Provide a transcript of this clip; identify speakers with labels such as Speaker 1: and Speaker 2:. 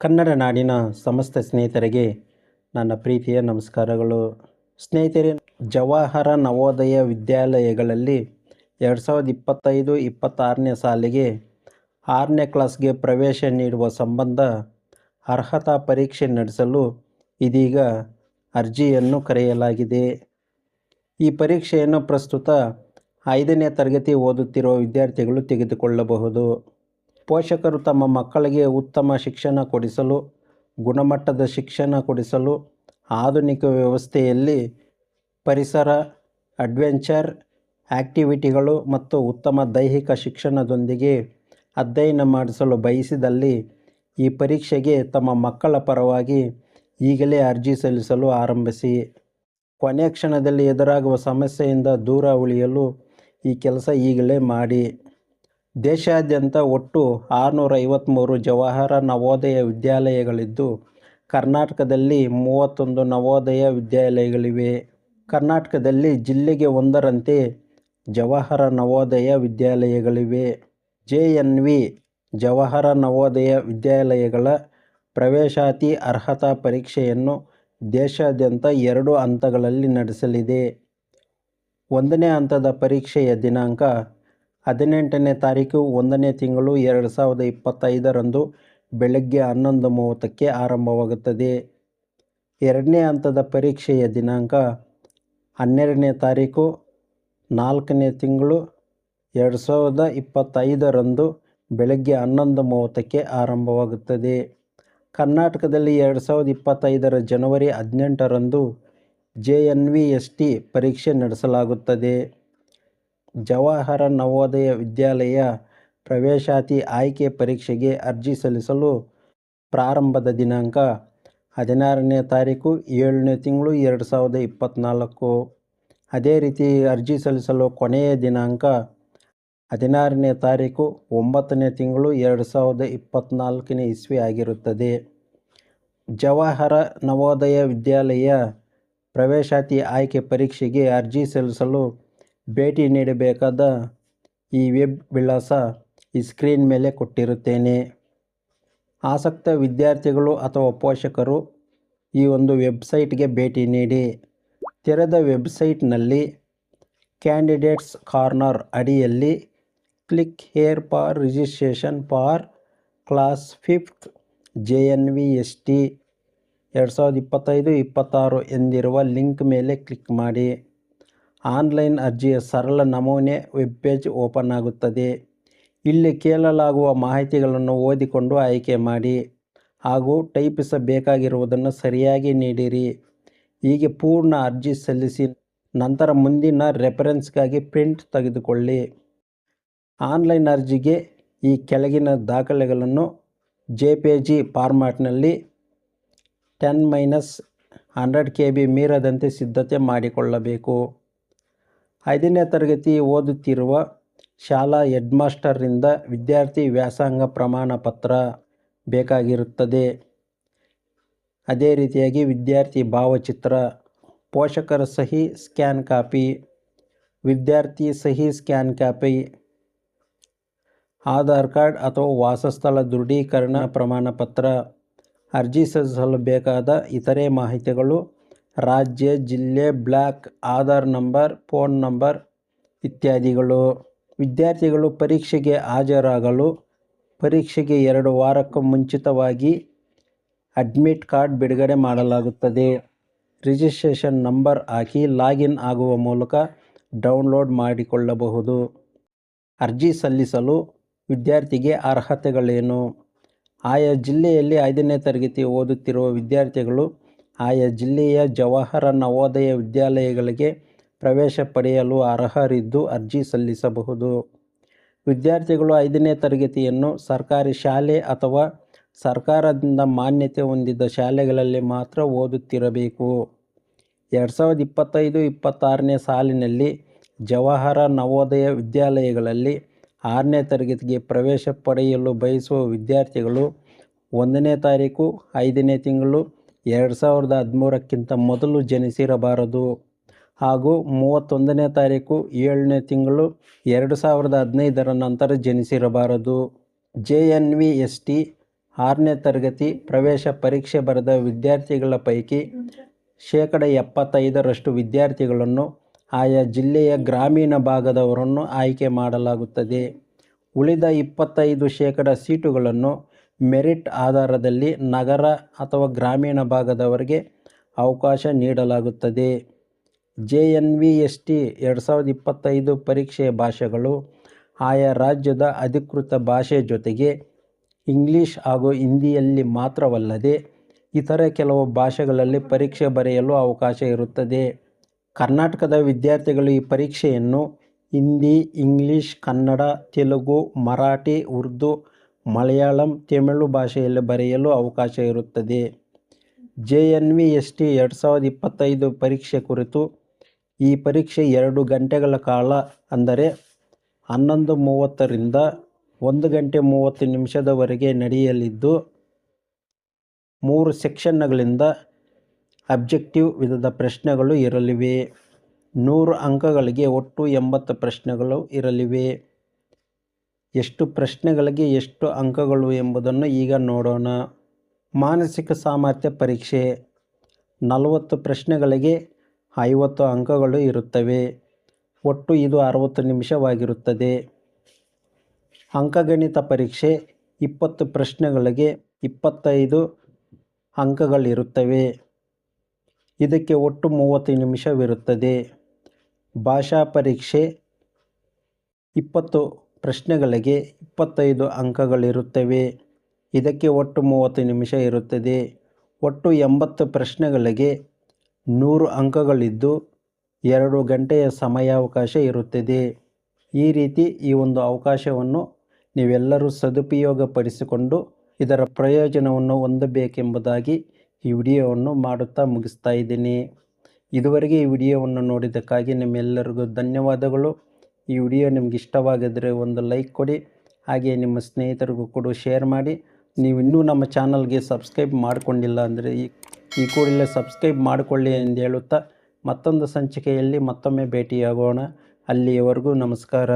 Speaker 1: ಕನ್ನಡ ನಾಡಿನ ಸಮಸ್ತ ಸ್ನೇಹಿತರಿಗೆ ನನ್ನ ಪ್ರೀತಿಯ ನಮಸ್ಕಾರಗಳು. ಸ್ನೇಹಿತರೆ, ಜವಾಹರ ನವೋದಯ ವಿದ್ಯಾಲಯಗಳಲ್ಲಿ ಎರಡು ಸಾವಿರದ ಇಪ್ಪತ್ತೈದು ಇಪ್ಪತ್ತಾರನೇ ಸಾಲಿಗೆ ಆರನೇ ಕ್ಲಾಸ್ಗೆ ಪ್ರವೇಶ ನೀಡುವ ಸಂಬಂಧ ಅರ್ಹತಾ ಪರೀಕ್ಷೆ ನಡೆಸಲು ಇದೀಗ ಅರ್ಜಿಯನ್ನು ಕರೆಯಲಾಗಿದೆ. ಈ ಪರೀಕ್ಷೆಯನ್ನು ಪ್ರಸ್ತುತ ಐದನೇ ತರಗತಿ ಓದುತ್ತಿರುವ ವಿದ್ಯಾರ್ಥಿಗಳು ತೆಗೆದುಕೊಳ್ಳಬಹುದು. ಪೋಷಕರು ತಮ್ಮ ಮಕ್ಕಳಿಗೆ ಉತ್ತಮ ಶಿಕ್ಷಣ ಕೊಡಿಸಲು, ಗುಣಮಟ್ಟದ ಶಿಕ್ಷಣ ಕೊಡಿಸಲು ಆಧುನಿಕ ವ್ಯವಸ್ಥೆಯಲ್ಲಿ ಪರಿಸರ, ಅಡ್ವೆಂಚರ್ ಆ್ಯಕ್ಟಿವಿಟಿಗಳು ಮತ್ತು ಉತ್ತಮ ದೈಹಿಕ ಶಿಕ್ಷಣದೊಂದಿಗೆ ಅಧ್ಯಯನ ಮಾಡಿಸಲು ಬಯಸಿದಲ್ಲಿ ಈ ಪರೀಕ್ಷೆಗೆ ತಮ್ಮ ಮಕ್ಕಳ ಪರವಾಗಿ ಈಗಲೇ ಅರ್ಜಿ ಸಲ್ಲಿಸಲು ಆರಂಭಿಸಿ. ಕೊನೆ ಕ್ಷಣದಲ್ಲಿ ಎದುರಾಗುವ ಸಮಸ್ಯೆಯಿಂದ ದೂರ ಉಳಿಯಲು ಈ ಕೆಲಸ ಈಗಲೇ ಮಾಡಿ. ದೇಶಾದ್ಯಂತ ಒಟ್ಟು ಆರುನೂರ ಐವತ್ತ್ಮೂರು ಜವಾಹರ ನವೋದಯ ವಿದ್ಯಾಲಯಗಳಿದ್ದು, ಕರ್ನಾಟಕದಲ್ಲಿ ಮೂವತ್ತೊಂದು ನವೋದಯ ವಿದ್ಯಾಲಯಗಳಿವೆ. ಕರ್ನಾಟಕದಲ್ಲಿ ಜಿಲ್ಲೆಗೆ ಒಂದರಂತೆ Jawahar Navodaya ವಿದ್ಯಾಲಯಗಳಿವೆ. J N V Jawahar Navodaya ವಿದ್ಯಾಲಯಗಳ ಪ್ರವೇಶಾತಿ ಅರ್ಹತಾ ಪರೀಕ್ಷೆಯನ್ನು ದೇಶಾದ್ಯಂತ ಎರಡು ಹಂತಗಳಲ್ಲಿ ನಡೆಸಲಿದೆ. ಒಂದನೇ ಹಂತದ ಪರೀಕ್ಷೆಯ ದಿನಾಂಕ ಹದಿನೆಂಟನೇ ತಾರೀಕು ಒಂದನೇ ತಿಂಗಳು ಎರಡು ಸಾವಿರದ ಇಪ್ಪತ್ತೈದರಂದು ಬೆಳಗ್ಗೆ ಹನ್ನೊಂದು ಮೂವತ್ತಕ್ಕೆ ಆರಂಭವಾಗುತ್ತದೆ. ಎರಡನೇ ಹಂತದ ಪರೀಕ್ಷೆಯ ದಿನಾಂಕ ಹನ್ನೆರಡನೇ ತಾರೀಕು ನಾಲ್ಕನೇ ತಿಂಗಳು ಎರಡು ಸಾವಿರದ ಇಪ್ಪತ್ತೈದರಂದು ಬೆಳಗ್ಗೆ ಹನ್ನೊಂದು ಮೂವತ್ತಕ್ಕೆ ಆರಂಭವಾಗುತ್ತದೆ. ಕರ್ನಾಟಕದಲ್ಲಿ ಎರಡು ಸಾವಿರದ ಇಪ್ಪತ್ತೈದರ ಜನವರಿ ಹದಿನೆಂಟರಂದು J N V S T ಪರೀಕ್ಷೆ ನಡೆಸಲಾಗುತ್ತದೆ. ಜವಾಹರ ನವೋದಯ ವಿದ್ಯಾಲಯ ಪ್ರವೇಶಾತಿ ಆಯ್ಕೆ ಪರೀಕ್ಷೆಗೆ ಅರ್ಜಿ ಸಲ್ಲಿಸಲು ಪ್ರಾರಂಭದ ದಿನಾಂಕ ಹದಿನಾರನೇ ತಾರೀಕು, ಏಳನೇ ತಿಂಗಳು, ಎರಡು ಸಾವಿರದ ಇಪ್ಪತ್ತ್ನಾಲ್ಕು ಅದೇ ರೀತಿ ಅರ್ಜಿ ಸಲ್ಲಿಸಲು ಕೊನೆಯ ದಿನಾಂಕ ಹದಿನಾರನೇ ತಾರೀಕು, ಒಂಬತ್ತನೇ ತಿಂಗಳು, ಎರಡು ಸಾವಿರದ ಇಪ್ಪತ್ತ್ನಾಲ್ಕನೇ ಇಸ್ವಿ ಆಗಿರುತ್ತದೆ. ಜವಾಹರ ನವೋದಯ ವಿದ್ಯಾಲಯ ಪ್ರವೇಶಾತಿ ಆಯ್ಕೆ ಪರೀಕ್ಷೆಗೆ ಅರ್ಜಿ ಸಲ್ಲಿಸಲು ಭೇಟಿ ನೀಡಬೇಕಾದ ಈ ವೆಬ್ ವಿಳಾಸ ಈ ಸ್ಕ್ರೀನ್ ಮೇಲೆ ಕೊಟ್ಟಿರುತ್ತೇನೆ. ಆಸಕ್ತ ವಿದ್ಯಾರ್ಥಿಗಳು ಅಥವಾ ಪೋಷಕರು ಈ ಒಂದು ವೆಬ್ಸೈಟ್ಗೆ ಭೇಟಿ ನೀಡಿ. ತೆರೆದ ವೆಬ್ಸೈಟ್ನಲ್ಲಿ ಕ್ಯಾಂಡಿಡೇಟ್ಸ್ ಕಾರ್ನರ್ ಅಡಿಯಲ್ಲಿ click here for registration for class fifth J N V S T. ಎರಡು ಸಾವಿರದ ಇಪ್ಪತ್ತೈದು ಇಪ್ಪತ್ತಾರು ಎಂದಿರುವ ಲಿಂಕ್ ಮೇಲೆ ಕ್ಲಿಕ್ ಮಾಡಿ. ಆನ್ಲೈನ್ ಅರ್ಜಿಯ ಸರಳ ನಮೂನೆ ವೆಬ್ ಪೇಜ್ ಓಪನ್ ಆಗುತ್ತದೆ. ಇಲ್ಲಿ ಕೇಳಲಾಗುವ ಮಾಹಿತಿಗಳನ್ನು ಓದಿಕೊಂಡು ಆಯ್ಕೆ ಮಾಡಿ ಹಾಗೂ ಟೈಪಿಸಬೇಕಾಗಿರುವುದನ್ನು ಸರಿಯಾಗಿ ನೀಡಿರಿ. ಹೀಗೆ ಪೂರ್ಣ ಅರ್ಜಿ ಸಲ್ಲಿಸಿ ನಂತರ ಮುಂದಿನ ರೆಫರೆನ್ಸ್ಗಾಗಿ ಪ್ರಿಂಟ್ ತೆಗೆದುಕೊಳ್ಳಿ. ಆನ್ಲೈನ್ ಅರ್ಜಿಗೆ ಈ ಕೆಳಗಿನ ದಾಖಲೆಗಳನ್ನು J P G ಫಾರ್ಮ್ಯಾಟ್ನಲ್ಲಿ ten minus hundred K B ಮೀರದಂತೆ ಸಿದ್ಧತೆ ಮಾಡಿಕೊಳ್ಳಬೇಕು. ಐದನೇ ತರಗತಿ ಓದುತ್ತಿರುವ ಶಾಲಾ ಹೆಡ್ಮಾಸ್ಟರ್ರಿಂದ ವಿದ್ಯಾರ್ಥಿ ವ್ಯಾಸಂಗ ಪ್ರಮಾಣ ಪತ್ರ ಬೇಕಾಗಿರುತ್ತದೆ. ಅದೇ ರೀತಿಯಾಗಿ ವಿದ್ಯಾರ್ಥಿ ಭಾವಚಿತ್ರ, ಪೋಷಕರ ಸಹಿ ಸ್ಕ್ಯಾನ್ ಕಾಪಿ, ವಿದ್ಯಾರ್ಥಿ ಸಹಿ ಸ್ಕ್ಯಾನ್ ಕಾಪಿ, ಆಧಾರ್ ಕಾರ್ಡ್ ಅಥವಾ ವಾಸಸ್ಥಳ ದೃಢೀಕರಣ ಪ್ರಮಾಣ ಪತ್ರ, ಅರ್ಜಿ ಸಲ್ಲಿಸಲು ಬೇಕಾದ ಇತರೆ ಮಾಹಿತಿಗಳು ರಾಜ್ಯ, ಜಿಲ್ಲೆ, block, Aadhaar number, phone number ಇತ್ಯಾದಿಗಳು. ವಿದ್ಯಾರ್ಥಿಗಳು ಪರೀಕ್ಷೆಗೆ ಹಾಜರಾಗಲು ಪರೀಕ್ಷೆಗೆ ಎರಡು ವಾರಕ್ಕೂ ಮುಂಚಿತವಾಗಿ ಅಡ್ಮಿಟ್ ಕಾರ್ಡ್ ಬಿಡುಗಡೆ ಮಾಡಲಾಗುತ್ತದೆ. ರಿಜಿಸ್ಟ್ರೇಷನ್ ನಂಬರ್ ಹಾಕಿ ಲಾಗಿನ್ ಆಗುವ ಮೂಲಕ ಡೌನ್ಲೋಡ್ ಮಾಡಿಕೊಳ್ಳಬಹುದು. ಅರ್ಜಿ ಸಲ್ಲಿಸಲು ವಿದ್ಯಾರ್ಥಿಗೆ ಅರ್ಹತೆಗಳೇನು? ಆಯಾ ಜಿಲ್ಲೆಯಲ್ಲಿ ಐದನೇ ತರಗತಿ ಓದುತ್ತಿರುವ ವಿದ್ಯಾರ್ಥಿಗಳು ಆಯಾ ಜಿಲ್ಲೆಯ ಜವಾಹರ ನವೋದಯ ವಿದ್ಯಾಲಯಗಳಿಗೆ ಪ್ರವೇಶ ಪಡೆಯಲು ಅರ್ಹರಿದ್ದು ಅರ್ಜಿ ಸಲ್ಲಿಸಬಹುದು. ವಿದ್ಯಾರ್ಥಿಗಳು ಐದನೇ ತರಗತಿಯನ್ನು ಸರ್ಕಾರಿ ಶಾಲೆ ಅಥವಾ ಸರ್ಕಾರದಿಂದ ಮಾನ್ಯತೆ ಹೊಂದಿದ ಶಾಲೆಗಳಲ್ಲಿ ಮಾತ್ರ ಓದುತ್ತಿರಬೇಕು. ಎರಡು ಸಾವಿರದ ಇಪ್ಪತ್ತೈದು ಇಪ್ಪತ್ತಾರನೇ ಸಾಲಿನಲ್ಲಿ ಜವಾಹರ ನವೋದಯ ವಿದ್ಯಾಲಯಗಳಲ್ಲಿ ಆರನೇ ತರಗತಿಗೆ ಪ್ರವೇಶ ಪಡೆಯಲು ಬಯಸುವ ವಿದ್ಯಾರ್ಥಿಗಳು ಒಂದನೇ ತಾರೀಕು, ಐದನೇ ತಿಂಗಳು ಎರಡು ಸಾವಿರದ ಹದಿಮೂರಕ್ಕಿಂತ ಮೊದಲು ಜನಿಸಿರಬಾರದು. ಹಾಗೂ ಮೂವತ್ತೊಂದನೇ ತಾರೀಕು ಏಳನೇ ತಿಂಗಳು ಎರಡು ಸಾವಿರದ ಹದಿನೈದರ ನಂತರ ಜನಿಸಿರಬಾರದು. J N V S T ಆರನೇ ತರಗತಿ ಪ್ರವೇಶ ಪರೀಕ್ಷೆ ಬರೆದ ವಿದ್ಯಾರ್ಥಿಗಳ ಪೈಕಿ ಶೇಕಡ ಎಪ್ಪತ್ತೈದರಷ್ಟು ವಿದ್ಯಾರ್ಥಿಗಳನ್ನು ಆಯಾ ಜಿಲ್ಲೆಯ ಗ್ರಾಮೀಣ ಭಾಗದವರನ್ನು ಆಯ್ಕೆ ಮಾಡಲಾಗುತ್ತದೆ. ಉಳಿದ ಇಪ್ಪತ್ತೈದು ಶೇಕಡ ಸೀಟುಗಳನ್ನು ಮೆರಿಟ್ ಆಧಾರದಲ್ಲಿ ನಗರ ಅಥವಾ ಗ್ರಾಮೀಣ ಭಾಗದವರಿಗೆ ಅವಕಾಶ ನೀಡಲಾಗುತ್ತದೆ. J N V S T ಎರಡು ಸಾವಿರದ ಇಪ್ಪತ್ತೈದು ಪರೀಕ್ಷೆಯ ಭಾಷೆಗಳು ಆಯಾ ರಾಜ್ಯದ ಅಧಿಕೃತ ಭಾಷೆ ಜೊತೆಗೆ ಇಂಗ್ಲೀಷ್ ಹಾಗೂ ಹಿಂದಿಯಲ್ಲಿ ಮಾತ್ರವಲ್ಲದೆ ಇತರೆ ಕೆಲವು ಭಾಷೆಗಳಲ್ಲಿ ಪರೀಕ್ಷೆ ಬರೆಯಲು ಅವಕಾಶ ಇರುತ್ತದೆ. ಕರ್ನಾಟಕದ ವಿದ್ಯಾರ್ಥಿಗಳು ಈ ಪರೀಕ್ಷೆಯನ್ನು ಹಿಂದಿ, ಇಂಗ್ಲೀಷ್, ಕನ್ನಡ, ತೆಲುಗು, ಮರಾಠಿ, ಉರ್ದು ಮಲಯಾಳಂ ತಮಿಳು ಭಾಷೆಯಲ್ಲಿ ಬರೆಯಲು ಅವಕಾಶ ಇರುತ್ತದೆ. J N V S T ಎರಡು ಸಾವಿರದ ಇಪ್ಪತ್ತೈದು ಪರೀಕ್ಷೆ ಕುರಿತು ಈ ಪರೀಕ್ಷೆ ಎರಡು ಗಂಟೆಗಳ ಕಾಲ ಅಂದರೆ ಹನ್ನೊಂದು ಮೂವತ್ತರಿಂದ ಒಂದು ಗಂಟೆ ಮೂವತ್ತು ನಿಮಿಷದವರೆಗೆ ನಡೆಯಲಿದ್ದು, ಮೂರು ಸೆಕ್ಷನ್ಗಳಿಂದ ಅಬ್ಜೆಕ್ಟಿವ್ ವಿಧದ ಪ್ರಶ್ನೆಗಳು ಇರಲಿವೆ. ನೂರು ಅಂಕಗಳಿಗೆ ಒಟ್ಟು ಎಂಬತ್ತು ಪ್ರಶ್ನೆಗಳು ಇರಲಿವೆ. ಎಷ್ಟು ಪ್ರಶ್ನೆಗಳಿಗೆ ಎಷ್ಟು ಅಂಕಗಳು ಎಂಬುದನ್ನು ಈಗ ನೋಡೋಣ. ಮಾನಸಿಕ ಸಾಮರ್ಥ್ಯ ಪರೀಕ್ಷೆ. ನಲವತ್ತು ಪ್ರಶ್ನೆಗಳಿಗೆ ಐವತ್ತು ಅಂಕಗಳು ಇರುತ್ತವೆ. ಒಟ್ಟು ಇದು ಅರವತ್ತು ನಿಮಿಷವಾಗಿರುತ್ತದೆ. ಅಂಕಗಣಿತ ಪರೀಕ್ಷೆ. ಇಪ್ಪತ್ತು ಪ್ರಶ್ನೆಗಳಿಗೆ ಇಪ್ಪತ್ತೈದು ಅಂಕಗಳಿರುತ್ತವೆ. ಇದಕ್ಕೆ ಒಟ್ಟು ಮೂವತ್ತು ನಿಮಿಷವಿರುತ್ತದೆ. ಭಾಷಾ ಪರೀಕ್ಷೆ. ಇಪ್ಪತ್ತು ಪ್ರಶ್ನೆಗಳಿಗೆ ಇಪ್ಪತ್ತೈದು ಅಂಕಗಳಿರುತ್ತವೆ. ಇದಕ್ಕೆ ಒಟ್ಟು ಮೂವತ್ತು ನಿಮಿಷ ಇರುತ್ತದೆ. ಒಟ್ಟು ಎಂಬತ್ತು ಪ್ರಶ್ನೆಗಳಿಗೆ ನೂರು ಅಂಕಗಳಿದ್ದು ಎರಡು ಗಂಟೆಯ ಸಮಯಾವಕಾಶ ಇರುತ್ತದೆ. ಈ ರೀತಿ ಈ ಒಂದು ಅವಕಾಶವನ್ನು ನೀವೆಲ್ಲರೂ ಸದುಪಯೋಗಪಡಿಸಿಕೊಂಡು ಇದರ ಪ್ರಯೋಜನವನ್ನು ಹೊಂದಬೇಕೆಂಬುದಾಗಿ ಈ ವಿಡಿಯೋವನ್ನು ಮಾಡುತ್ತಾ ಮುಗಿಸ್ತಾ ಇದ್ದೀನಿ. ಇದುವರೆಗೆ ಈ ವಿಡಿಯೋವನ್ನು ನೋಡಿದ್ದಕ್ಕಾಗಿ ನಿಮ್ಮೆಲ್ಲರಿಗೂ ಧನ್ಯವಾದಗಳು. ಈ ವಿಡಿಯೋ ನಿಮ್ಗೆ ಇಷ್ಟವಾಗಿದ್ದರೆ ಒಂದು ಲೈಕ್ ಕೊಡಿ, ಹಾಗೆ ನಿಮ್ಮ ಸ್ನೇಹಿತರಿಗೂ ಕೂಡ ಶೇರ್ ಮಾಡಿ. ನೀವು ಇನ್ನೂ ನಮ್ಮ ಚಾನಲ್ಗೆ ಸಬ್ಸ್ಕ್ರೈಬ್ ಮಾಡಿಕೊಂಡಿಲ್ಲ ಅಂದರೆ ಈ ಈ ಕೂಡಲೇ ಸಬ್ಸ್ಕ್ರೈಬ್ ಮಾಡಿಕೊಳ್ಳಿ ಎಂದು ಹೇಳುತ್ತಾ, ಮತ್ತೊಂದು ಸಂಚಿಕೆಯಲ್ಲಿ ಮತ್ತೊಮ್ಮೆ ಭೇಟಿಯಾಗೋಣ. ಅಲ್ಲಿಯವರೆಗೂ ನಮಸ್ಕಾರ.